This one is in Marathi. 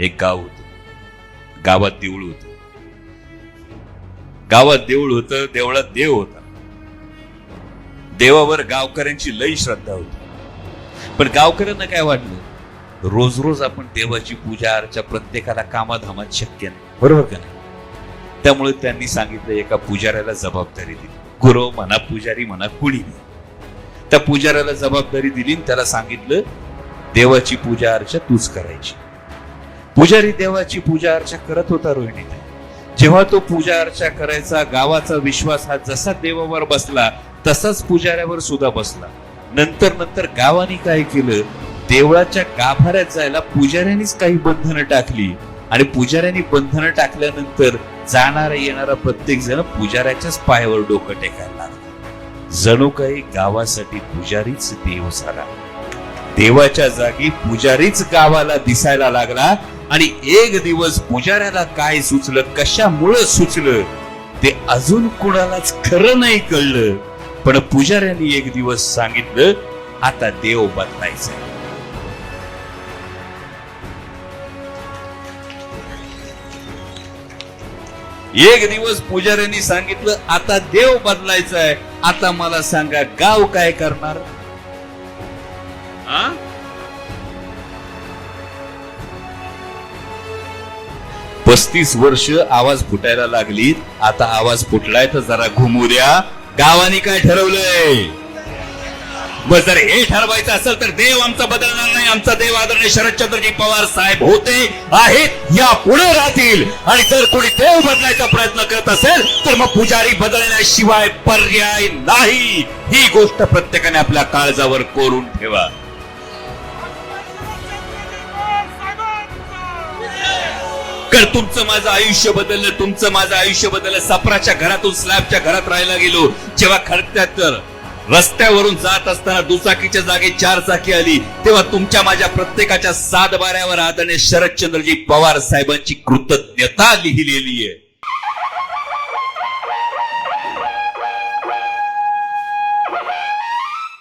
एक गाव होत. गावात देऊळ होत. गावात देऊळ होतं देवळात देव होता. देवावर गावकऱ्यांची लई श्रद्धा होती. पण गावकऱ्यांना काय वाटलं? रोज रोज आपण देवाची पूजा अर्चा प्रत्येकाला कामाधामात शक्य नाही. बरोबर का नाही? त्यामुळे त्यांनी सांगितलं एका पुजाऱ्याला जबाबदारी दिली. गुरु म्हणा पुजारी म्हणा कुणी त्या पुजाऱ्याला जबाबदारी दिली आणि त्याला सांगितलं देवाची पूजा अर्चा तूच करायची. पुजारी देवाची पूजा अर्चा करत होता रोहिणी. जेव्हा तो पूजा अर्चा करायचा गावाचा विश्वास हा जसा देवावर बसला तसाच पुजाऱ्यावर सुद्धा बसला. नंतर नंतर गावाने काय केलं देवळाच्या गाभाऱ्यात जायला पुजाऱ्यांनीच काही बंधनं टाकली. आणि पुजाऱ्यांनी बंधनं टाकल्यानंतर जाणारा येणारा प्रत्येक जण पुजाऱ्याच्याच पायावर डोकं टेकायला लागला. जणू काही गावासाठी पुजारीच देव झाला. देवाच्या जागी पुजारीच गावाला दिसायला लागला आणि एक दिवस पुजाऱ्याला काय सुचलं कशामुळं सुचलं ते अजून कुणालाच खरं नाही कळलं. पण पुजाऱ्यांनी एक दिवस सांगितलं आता देव बदलायचा एक दिवस पुजाऱ्यांनी सांगितलं आता देव बदलायचा आहे. आता मला सांगा गाव काय करणार? आ? पस्तीस वर्ष आवाज फुटायला लागली. आता आवाज फुटलाय तर जरा घुमू द्या. गावाने काय ठरवलंय? बस जर हे ठरवायचं असेल तर देव आमचा बदलणार नाही. आमचा देव आदरणीय शरदचंद्रजी पवार साहेब होते आहेत या पुढे राहतील. आणि जर कोणी देव बदलायचा प्रयत्न करत असेल तर मग पुजारी बदलण्याशिवाय पर्याय नाही. ही गोष्ट प्रत्येकाने आपल्या काळजावर कोरून ठेवा. कर तुमचं माझं आयुष्य बदललं तुमचं माझं आयुष्य बदललं सपराच्या घरातून स्लॅबच्या घरात राहायला गेलो जेव्हा खडक्यात तर रस्त्यावरून जात असताना दुचाकीच्या जागी चार चाकी आली तेव्हा तुमच्या माझ्या प्रत्येकाच्या सात बाऱ्यावर आदरणीय शरदचंद्रजी पवार साहेबांची कृतज्ञता लिहिलेली आहे.